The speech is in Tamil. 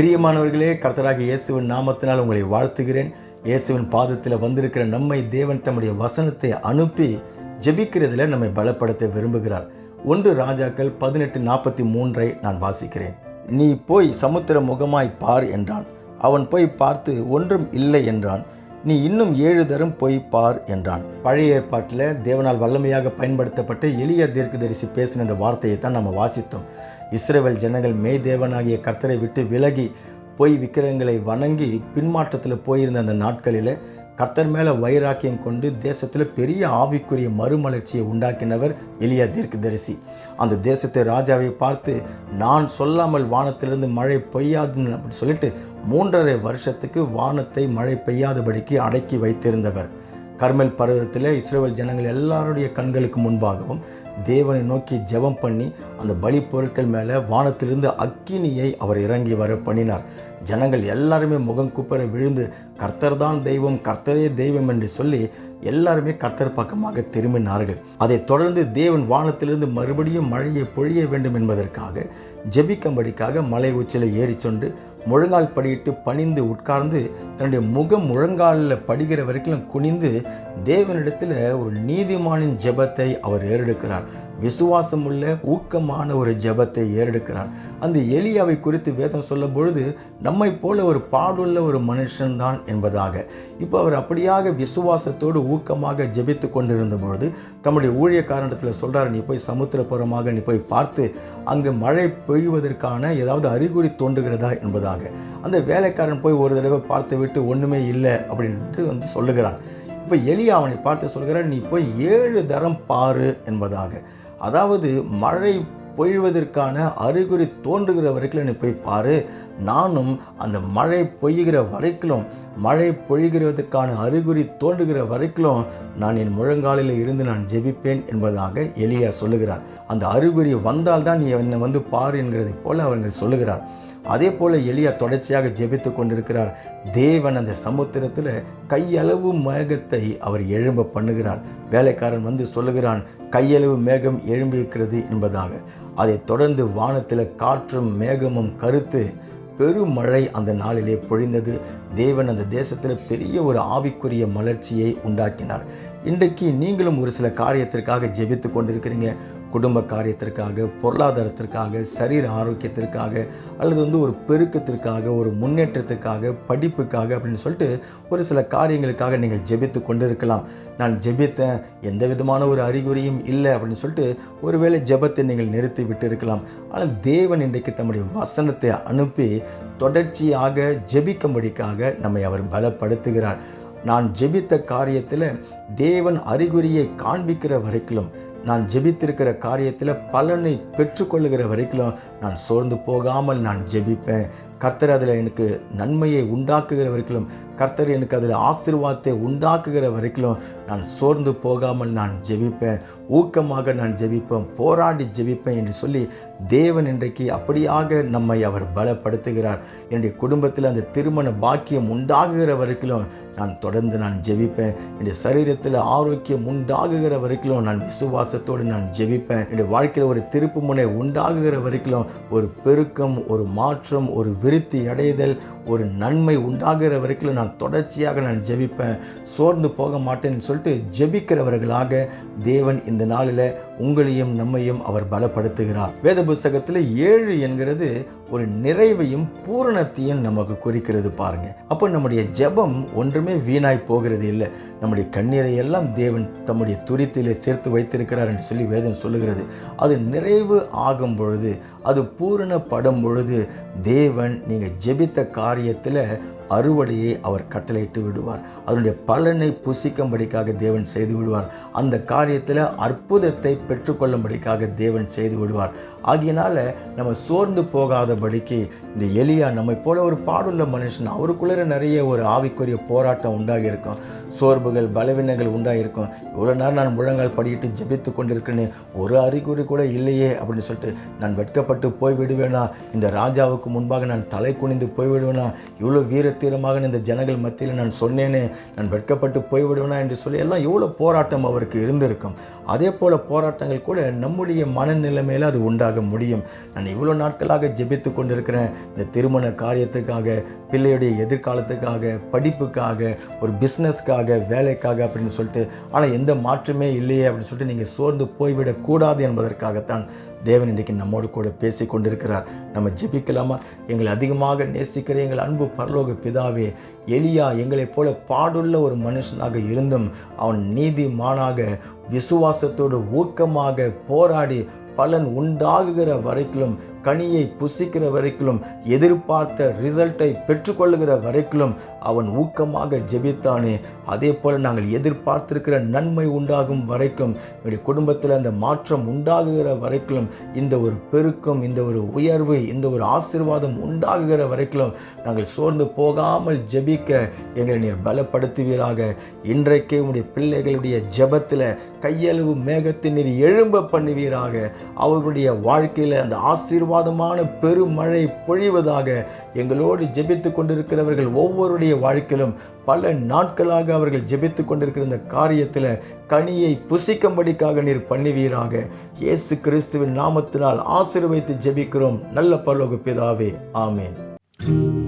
பிரியமானவர்களே கர்த்தராகிய இயேசுவின் நாமத்தினால் உங்களை வாழ்த்துகிறேன். இயேசுவின் பாதத்தில் வந்திருக்கிற நம்மை தேவன் தம்முடைய வசனத்தை அனுப்பி ஜெபிக்கிறதுல நம்மை பலப்படுத்த விரும்புகிறார். ஒன்று ராஜாக்கள் பதினெட்டு நாற்பத்தி மூன்றை நான் வாசிக்கிறேன். நீ போய் சமுத்திர முகமாய் பார் என்றான். அவன் போய் பார்த்து ஒன்றும் இல்லை என்றான். நீ இன்னும் ஏழு தரம் போய் பார் என்றான். பழைய ஏற்பாட்டில் தேவனால் வல்லமையாக பயன்படுத்தப்பட்ட எளிய தீர்க்கதரிசி பேசின இந்த வார்த்தையை தான் நம்ம வாசித்தோம். இஸ்ரேல் ஜனங்கள் மெய் தேவனாகிய கர்த்தரை விட்டு விலகி பொய் விக்கிரகங்களை வணங்கி பின்மாற்றத்தில் போயிருந்த அந்த நாட்களில் கர்த்தர் மேலே வைராக்கியம் கொண்டு தேசத்தில் பெரிய ஆவிக்குரிய மறுமலர்ச்சியை உண்டாக்கினவர் எலியா தீர்க்கதரிசி. அந்த தேசத்தை ராஜாவை பார்த்து நான் சொல்லாமல் வானத்திலிருந்து மழை பெய்யாதுன்னு அப்படி சொல்லிட்டு மூன்றரை வருஷத்துக்கு வானத்தை மழை பெய்யாதபடிக்கு அடக்கி வைத்திருந்தவர். கர்மல் பருவத்தில் இஸ்ரேல் ஜனங்கள் எல்லாருடைய கண்களுக்கு முன்பாகவும் தேவனை நோக்கி ஜெபம் பண்ணி அந்த பலி பொருட்கள் மேலே வானத்திலிருந்து அக்கினியை அவர் இறங்கி வர பண்ணினார். ஜனங்கள் எல்லாருமே முகம் குப்பர விழுந்து கர்த்தர் தான் தெய்வம் கர்த்தரே தெய்வம் என்று சொல்லி எல்லாருமே கர்த்தர் பக்கமாக திரும்பினார்கள். அதைத் தொடர்ந்து தேவன் வானத்திலிருந்து மறுபடியும் மழையை பொழிய வேண்டும் என்பதற்காக ஜெபிக்கும்படிக்காக மலை உச்சியில் ஏறி சென்று முழங்கால் படியிட்டு பணிந்து உட்கார்ந்து தன்னுடைய முகம் முழங்காலில் படிகிற வரைக்கும் குனிந்து தேவனிடத்தில் ஒரு நீதிமானின் ஜெபத்தை அவர் ஏறெடுக்கிறார். விசுவாசம் உள்ள ஊக்கமான ஒரு ஜெபத்தை ஏறெடுக்கிறார். அந்த எலியாவை குறித்து வேதம் சொல்லும் பொழுது நம்மை போல ஒரு பாடுள்ள ஒரு மனுஷன்தான் என்பதாக. இப்போ அவர் அப்படியாக விசுவாசத்தோடு ஊக்கமாக ஜெபித்து கொண்டிருந்த பொழுது தம்முடைய ஊழிய காரணத்தில் சொல்கிறார் நீ போய் சமுத்திரப்புறமாக நீ போய் பார்த்து அங்கு மழை பெய்வதற்கான ஏதாவது அறிகுறி தோன்றுகிறதா? என்பதாக. அந்த வேலைக்காரன் போய் ஒரு தடவை பார்த்து விட்டு ஒன்றுமே இல்லை அப்படின்ட்டு வந்து சொல்லுகிறான். இப்போ எலியா அவனை பார்த்து சொல்கிறான் நீ போய் ஏழு தரம் பாரு என்பதாக. அதாவது மழை பொழிவதற்கான அறிகுறி தோன்றுகிற வரைக்கும் நீ போய் பாரு. நானும் அந்த மழை பொய்கிற வரைக்கும் மழை பொழிகிறதுக்கான அறிகுறி தோன்றுகிற வரைக்கும் நான் என் முழங்காலில் இருந்து நான் ஜெபிப்பேன் என்பதாக எளியா சொல்லுகிறார். அந்த அறிகுறி வந்தால்தான் நீ என்னை வந்து பாரு என்கிறதை போல அவர்கள் சொல்லுகிறார். அதே போல் எளியா தொடர்ச்சியாக ஜெபித்து கொண்டிருக்கிறார். தேவன் அந்த சமுத்திரத்தில் கையளவு மேகத்தை அவர் எழும்ப பண்ணுகிறார். வேலைக்காரன் வந்து சொல்லுகிறான் கையளவு மேகம் எழும்பியிருக்கிறது என்பதாக. அதை தொடர்ந்து வானத்தில் காற்றும் மேகமும் கருத்து. பெருமழை அந்த நாளிலே பொழிந்தது. தேவன் அந்த தேசத்தில் பெரிய ஒரு ஆவிக்குரிய மலர்ச்சியை உண்டாக்கினார். இன்றைக்கு நீங்களும் ஒரு சில காரியத்திற்காக ஜெபித்து கொண்டிருக்கிறீங்க. குடும்ப காரியத்திற்காக பொருளாதாரத்திற்காக சரீர ஆரோக்கியத்திற்காக அல்லது வந்து ஒரு பெருக்கத்திற்காக ஒரு முன்னேற்றத்திற்காக படிப்புக்காக அப்படின்னு சொல்லிட்டு ஒரு சில காரியங்களுக்காக நீங்கள் ஜெபித்து கொண்டிருக்கலாம். நான் ஜெபித்தேன் எந்த விதமான ஒரு அறிகுறியும் இல்லை அப்படின்னு சொல்லிட்டு ஒருவேளை ஜெபத்தை நீங்கள் நிறுத்தி விட்டு இருக்கலாம் ஆனால் தேவன் இன்றைக்கு தம்முடைய வசனத்தை அனுப்பி தொடர்ச்சியாக ஜெபிக்கும்படிக்காக நம்மை அவர் பலப்படுத்துகிறார். நான் ஜெபித்த காரியத்தில் தேவன் அறிகுறியை காண்பிக்கிற வரைக்கும் நான் ஜெபித்திருக்கிற காரியத்தில் பலனை பெற்றுக்கொள்ளுகிற வரைக்கும் நான் சோர்ந்து போகாமல் நான் ஜெபிப்பேன். கர்த்தர் அதில் எனக்கு நன்மையை உண்டாக்குகிற வரைக்கும் கர்த்தர் எனக்கு அதில் ஆசிர்வாதத்தை உண்டாக்குகிற வரைக்கும் நான் சோர்ந்து போகாமல் நான் ஜெபிப்பேன். ஊக்கமாக நான் ஜெபிப்பேன் போராடி ஜெபிப்பேன் என்று சொல்லி தேவன் இன்றைக்கு அப்படியாக நம்மை அவர் பலப்படுத்துகிறார். என்னுடைய குடும்பத்தில் அந்த திருமண பாக்கியம் உண்டாகுகிற வரைக்கும் நான் தொடர்ந்து நான் ஜெபிப்பேன். என்னுடைய சரீரத்தில் ஆரோக்கியம் உண்டாகுகிற வரைக்கும் நான் விசுவாசத்தோடு நான் ஜெபிப்பேன். என்னுடைய வாழ்க்கையில் ஒரு திருப்பு முனை உண்டாகுகிற வரைக்கும் ஒரு பெருக்கம் ஒரு மாற்றம் ஒரு விருத்தி அடைதல் ஒரு நன்மை உண்டாகிற வரைக்கும் நான் தொடர்ச்சியாக நான் ஜெபிப்பேன். சோர்ந்து போக மாட்டேன்னு சொல்லிட்டு ஜெபிக்கிறவர்களாக தேவன் இந்த நாளில் உங்களையும் நம்மையும் அவர் பலப்படுத்துகிறார். வேத புஸ்தகத்தில் ஏழு என்கிறது ஒரு நிறைவையும் பூரணத்தையும் நமக்கு குறிக்கிறது பாருங்க. அப்போ நம்முடைய ஜெபம் ஒன்றுமே வீணாய் போகிறது இல்லை. நம்முடைய கண்ணீரை எல்லாம் தேவன் தம்முடைய துரித்திலே சேர்த்து வைத்திருக்கிறார் என்று சொல்லி வேதம் சொல்லுகிறது. அது நிறைவு ஆகும் பொழுது அது பூரணப்படும் பொழுது தேவன் நீங்கள் ஜெபித்த காரியத்தில் அறுவடையை அவர் கட்டளையிட்டு விடுவார். அதனுடைய பலனை புசிக்கும்படிக்காக தேவன் செய்து விடுவார். அந்த காரியத்தில் அற்புதத்தை பெற்றுக்கொள்ளும்படிக்காக தேவன் செய்து விடுவார். ஆகியனால நம்ம சோர்ந்து போகாத போகாதபடிக்கு இந்த எலியா நம்மை போல ஒரு பாடுள்ள மனுஷன். அவருக்குள்ளே நிறைய ஒரு ஆவிக்குரிய போராட்டம் உண்டாகியிருக்கும். சோர்வுகள் பலவீனங்கள் உண்டாகிருக்கும் இவ்வளோ நேரம் நான் முழங்கால் படியிட்டு ஜெபித்து கொண்டிருக்கேன்னு ஒரு அறிகுறி கூட இல்லையே அப்படின்னு சொல்லிட்டு நான் வெட்கப்பட்டு போய் விடுவேனா இந்த ராஜாவுக்கு முன்பாக நான் தலை குனிந்து போய் விடுவேனா இவ்வளோ வீரத்தீரமாக இந்த ஜனங்கள் மத்தியில் நான் சொன்னேனே நான் வெட்கப்பட்டு போய்விடுவேனா என்று சொல்லி எல்லாம் எவ்வளோ போராட்டம் அவருக்கு இருந்திருக்கும். அதே போல் போராட்டங்கள் கூட நம்முடைய மனநிலைமையில் அது உண்டாக முடியும். நான் இவ்வளோ நாட்களாக ஜெபித்து கொண்டிருக்கிறேன் இந்த திருமண காரியத்துக்காக பிள்ளையுடைய எதிர்காலத்துக்காக படிப்புக்காக ஒரு பிஸ்னஸ்க்காக வேலைக்காக அப்படின்னு சொல்லிட்டு ஆனால் எந்த மாற்றமே இல்லையே அப்படின்னு சொல்லிட்டு நீங்கள் சோர்ந்து போய்விடக்கூடாது என்பதற்காகத்தான் தேவன் இன்றைக்கு நம்மோடு கூட பேசி கொண்டிருக்கிறார். நம்ம ஜெபிக்கலாமா? எங்களை அதிகமாக நேசிக்கிற எங்கள் அன்பு பரலோக பிதாவே எளியா எங்களைப் போல பாடுள்ள ஒரு மனுஷனாக இருந்தும் அவன் நீதிமானாக விசுவாசத்தோடு ஊக்கமாக போராடி பலன் உண்டாகுகிற வரைக்கும் கனியை புசிக்கிற வரைக்கும் எதிர்பார்த்த ரிசல்ட்டை பெற்றுக்கொள்ளுகிற வரைக்கும் அவன் ஊக்கமாக ஜெபித்தானே. அதே போல் நாங்கள் எதிர்பார்த்திருக்கிற நன்மை உண்டாகும் வரைக்கும் என்னுடைய குடும்பத்தில் அந்த மாற்றம் உண்டாகுகிற வரைக்கும் இந்த ஒரு பெருக்கம் இந்த ஒரு உயர்வு இந்த ஒரு ஆசீர்வாதம் உண்டாகுகிற வரைக்கும் நாங்கள் சோர்ந்து போகாமல் ஜெபிக்க எங்களை நீர் பலப்படுத்துவீராக. இன்றைக்கே உங்களுடைய பிள்ளைகளுடைய ஜெபத்தில் கையளவு மேகத்தை நீர் எழும்ப பண்ணுவீராக. அவர்களுடைய வாழ்க்கையில் அந்த ஆசீர்வாதமான பெருமழை பொழிவதாக எங்களோடு ஜெபித்து கொண்டிருக்கிறவர்கள் ஒவ்வொருடைய வாழ்க்கையிலும் பல நாட்களாக அவர்கள் ஜெபித்து கொண்டிருக்கிற இந்த காரியத்தில் கனியை புசிக்கும்படிக்காக நீர் பண்ணுவீராக. இயேசு கிறிஸ்துவின் நாமத்தினால் ஆசீர்வைத்து ஜெபிக்கிறோம். நல்ல பரலோக பிதாவே. ஆமேன்.